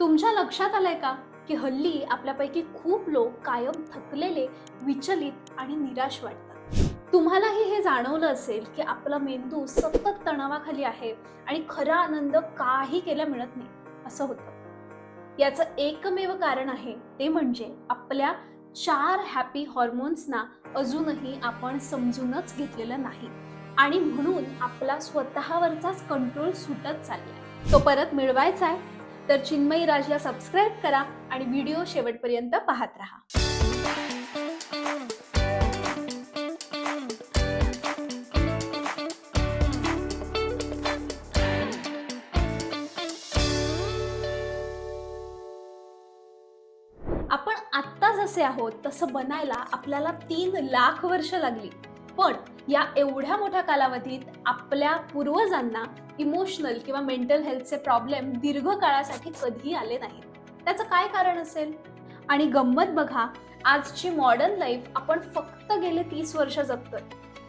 तुमच्या लक्षात आलंय का की हल्ली आपल्यापैकी खूप लोक कायम थकलेले विचलित आणि निराश वाटतात? तुम्हालाही हे जाणवलं असेल की आपला मेंदू सतत तणावाखाली आहे आणि खरा आनंद काही केला मिळत नाही असं होतं. याचं एकमेव कारण आहे ते म्हणजे आपल्या चार हॅपी हॉर्मोन्सना अजूनही आपण समजूनच घेतलेलं नाही आणि म्हणून आपला स्वतःवरचाच कंट्रोल सुटत चाललाय. तो परत मिळवायचा आहे? तर चिन्मयी राजला सबस्क्राईब करा आणि व्हिडिओ शेवटपर्यंत पाहत राहा. आपण आत्ता जसे आहोत तसं बनायला आपल्याला तीन लाख वर्ष लागली. पण या एवढ्या मोठ्या कालावधीत आपल्या पूर्वजांना इमोशनल किंवा मेंटल हेल्थचे प्रॉब्लेम दीर्घकाळासाठी कधीही आले नाहीत. त्याचं काय कारण असेल? आणि गंमत बघा आजची मॉडर्न लाईफ आपण फक्त गेले तीस वर्ष जगतोय.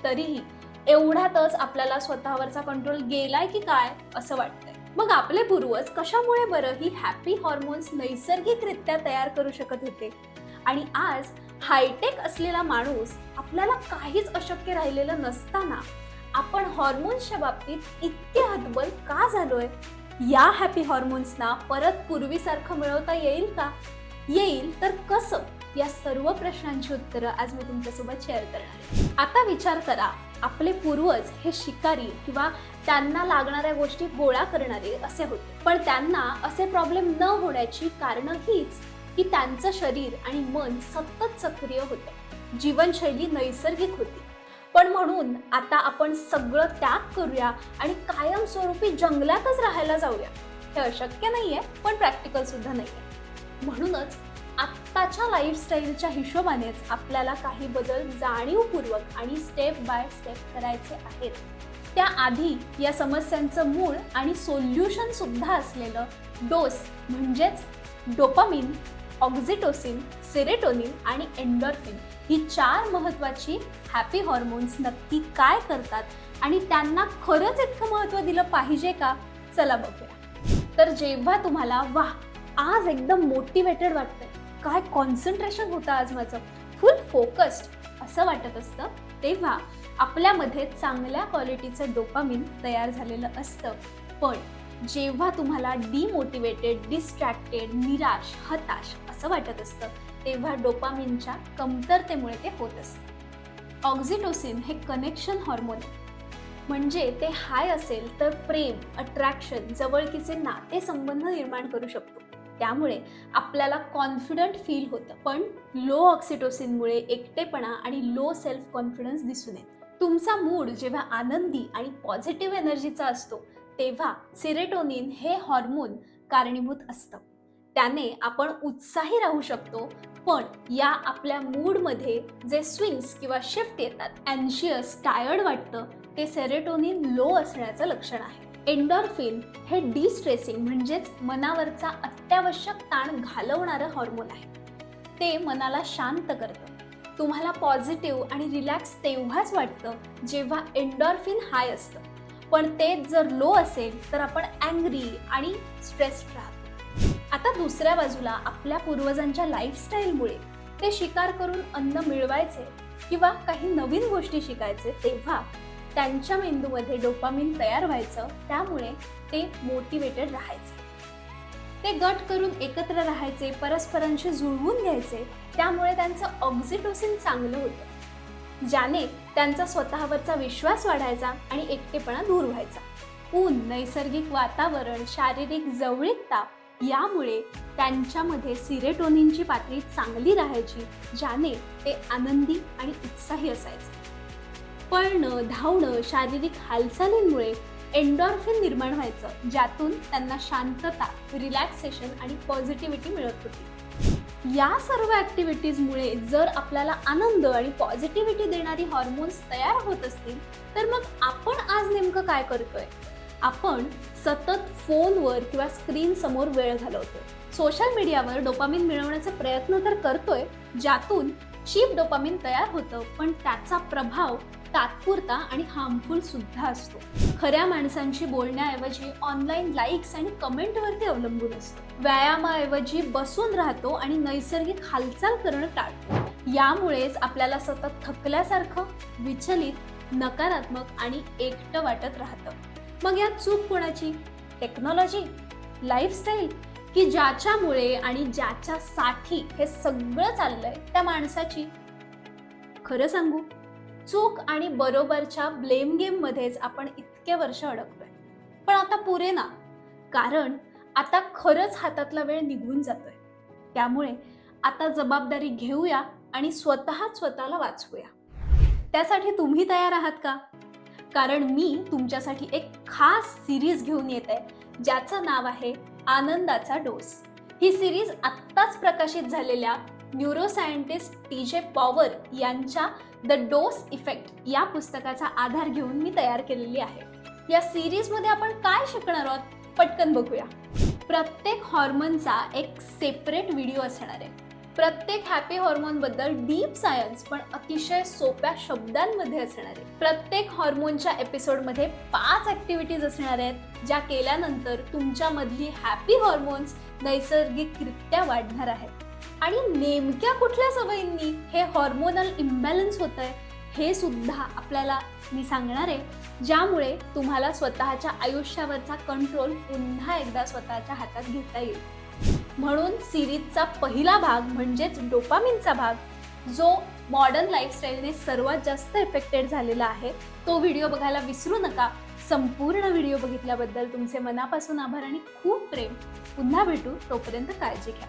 तरीही एवढ्यातच आपल्याला स्वतःवरचा कंट्रोल गेलाय की काय असं वाटतंय. मग आपले पूर्वज कशामुळे बरं ही हॅपी हॉर्मोन्स नैसर्गिकरित्या तयार करू शकत होते? आणि आज हायटेक असलेला माणूस आपल्याला काहीच अशक्य राहिलेलं नसताना आपण हॉर्मोन्सच्या बाबतीत इतके हतबल का झालोय? या हॅपी हॉर्मोन्सना परत पूर्वीसारखं मिळवता येईल का? येईल तर कसं? या सर्व प्रश्नांची उत्तरं आज मी तुमच्यासोबत शेअर करणार आता विचार करा आपले पूर्वज हे शिकारी किंवा त्यांना लागणाऱ्या गोष्टी गोळा करणारे असे होते. पण त्यांना असे प्रॉब्लेम न होण्याची कारण हीच की त्यांचं शरीर आणि मन सतत सक्रिय होते. जीवनशैली नैसर्गिक होती. पण म्हणून आता आपण सगळं त्याग करूया आणि कायमस्वरूपी जंगलातच राहायला जाऊया. हे अशक्य नाही आहे पण प्रॅक्टिकल सुद्धा आहे म्हणूनच आत्ताच्या लाईफस्टाईलच्या हिशोबानेच आपल्याला काही बदल जाणीवपूर्वक आणि स्टेप बाय स्टेप करायचे आहेत. त्याआधी या समस्यांचं मूळ आणि सोल्युशन सुद्धा असलेलं डोस म्हणजेच डोपामिन ऑक्झिटोसिन सेरेटोनिन आणि एंडॉर्फिन ही चार महत्वाची हॅपी हॉर्मोन्स नक्की काय करतात? आणि त्यांना खरंच इतकं महत्त्व दिलं पाहिजे का? चला बघूया. तर जेव्हा तुम्हाला वा आज एकदम मोटिवेटेड वाटतंय. काय कॉन्सन्ट्रेशन होतं आज माझं? फुल फोकस्ड असं वाटत असतं. तेव्हा आपल्यामध्ये चांगल्या क्वालिटीचं डोपामिन तयार झालेलं असतं. पण जेव्हा तुम्हाला डिमोटिवेटेड डिस्ट्रॅक्टेड निराश हताश असं वाटत असतं तेव्हा डोपामिनच्या कमतरतेमुळे ते होत असतं. ऑक्झिटोसिन हे कनेक्शन हॉर्मोन आहे. म्हणजे ते हाय असेल तर प्रेम अट्रॅक्शन जवळकीचे नाते संबंध निर्माण करू शकतो. त्यामुळे आपल्याला कॉन्फिडंट फील होतं. पण लो ऑक्सिटोसिनमुळे एकटेपणा आणि लो सेल्फ कॉन्फिडन्स दिसून येतो. तुमचा मूड जेव्हा आनंदी आणि पॉझिटिव्ह एनर्जीचा असतो तेव्हा सिरेटोनिन हे हॉर्मोन कारणीभूत असतं. त्याने आपण उत्साही राहू शकतो. पण या आपल्या मूडमध्ये जे स्विंग्स किंवा शिफ्ट येतात अँशियस टायर्ड वाटतं ते सेरेटोनिन लो असण्याचं लक्षण आहे. एन्डॉर्फिन हे डिस्ट्रेसिंग म्हणजेच मनावरचा अत्यावश्यक ताण घालवणारं हॉर्मोन आहे. ते मनाला शांत करतं. तुम्हाला पॉझिटिव्ह आणि रिलॅक्स तेव्हाच वाटतं जेव्हा एन्डॉर्फिन हाय असतं. पण तेच जर लो असेल तर आपण अँग्री आणि स्ट्रेस्ड राहतो. आता दुसऱ्या बाजूला आपल्या पूर्वजांच्या लाईफस्टाईलमुळे ते शिकार करून अन्न मिळवायचे किंवा काही नवीन गोष्टी शिकायचे तेव्हा त्यांच्या मेंदूमध्ये डोपामिन तयार व्हायचं त्यामुळे ते मोटिवेटेड राहायचे. ते गट करून एकत्र राहायचे परस्परांशी जुळवून घ्यायचे त्यामुळे त्यांचं ऑक्झिटोसिन चांगलं होतं. ज्याने त्यांचा स्वतःवरचा विश्वास वाढायचा आणि एकटेपणा दूर व्हायचा. ऊन नैसर्गिक वातावरण शारीरिक जवळीकता यामुळे त्यांच्यामध्ये सिरेटोनिनची पातळी चांगली राहायची ज्याने ते आनंदी आणि उत्साही असायचे. पळणं धावणं शारीरिक हालचालींमुळे एन्डॉर्फिन निर्माण व्हायचं ज्यातून त्यांना शांतता रिलॅक्सेशन आणि पॉझिटिव्हिटी मिळत होती. या सर्व ॲक्टिव्हिटीजमुळे जर आपल्याला आनंद आणि पॉझिटिव्हिटी देणारी हॉर्मोन्स तयार होत असतील तर मग आपण आज नेमकं काय करतोय? आपण सतत फोनवर किंवा स्क्रीन समोर वेळ घालवतो सोशल मीडियावर डोपामिन मिळवण्याचा प्रयत्न तर करतोय ज्यातून चीप डोपामिन तयार होतं पण त्याचा प्रभाव तात्पुरता आणि हार्मफुल सुद्धा असतो. खऱ्या माणसांशी बोलण्याऐवजी ऑनलाईन लाईक्स आणि कमेंटवरती अवलंबून असतो. व्यायामाऐवजी बसून राहतो आणि नैसर्गिक हालचाल करणं टाळतो. यामुळेच आपल्याला सतत थकल्यासारखं विचलित नकारात्मक आणि एकटं वाटत राहतं. मग यात चूक कोणाची? टेक्नॉलॉजी लाईफस्टाईल की ज्याच्यामुळे आणि ज्याच्यासाठी हे सगळं चाललंय त्या माणसाची? खरं सांगू चूक आणि बरोबरच्या ब्लेम गेम मध्येच आपण इतके वर्ष अडकलोय. पण आता पुरे ना. कारण आता खरंच हातातला वेळ निघून जातोय. त्यामुळे आता जबाबदारी घेऊया आणि स्वतःच स्वतःला वाचवूया. त्यासाठी तुम्ही तयार आहात का? कारण मी तुमच्यासाठी एक खास सिरीज घेऊन येत आहे ज्याचं नाव आहे आनंदाचा डोस. ही सिरीज आत्ताच प्रकाशित झालेल्या न्यूरोसायंटिस्ट टी जे पॉवर यांच्या द डोस इफेक्ट या पुस्तकाचा आधार घेऊन मी तयार केलेली आहे. या सिरीजमध्ये आपण काय शिकणार आहोत? पटकन बघूया. प्रत्येक हॉर्मोनचा एक सेपरेट व्हिडिओ असणार आहे. प्रत्येक हॅपी हॉर्मोनबद्दल डीप सायन्स पण अतिशय सोप्या शब्दांमध्ये असणार. आहे प्रत्येक हॉर्मोनच्या एपिसोडमध्ये पाच ऍक्टिव्हिटीज असणार आहेत ज्या केल्यानंतर तुमच्यामधली हॅपी हॉर्मोन्स नैसर्गिकरित्या वाढणार आहेत. आणि नेमक्या कुठल्या सवयींनी हे हॉर्मोनल इम्बॅलन्स होत आहे हे सुद्धा आपल्याला मी सांगणार आहे. ज्यामुळे तुम्हाला स्वतःच्या आयुष्यावरचा कंट्रोल पुन्हा एकदा स्वतःच्या हातात घेता येईल. म्हणून सिरीजचा पहिला भाग म्हणजेच डोपामिनचा भाग जो मॉडर्न लाईफस्टाईलने सर्वात जास्त इफेक्टेड झालेला आहे तो व्हिडिओ बघायला विसरू नका. संपूर्ण व्हिडिओ बघितल्याबद्दल तुमचे मनापासून आभार आणि खूप प्रेम. पुन्हा भेटू तोपर्यंत काळजी घ्या.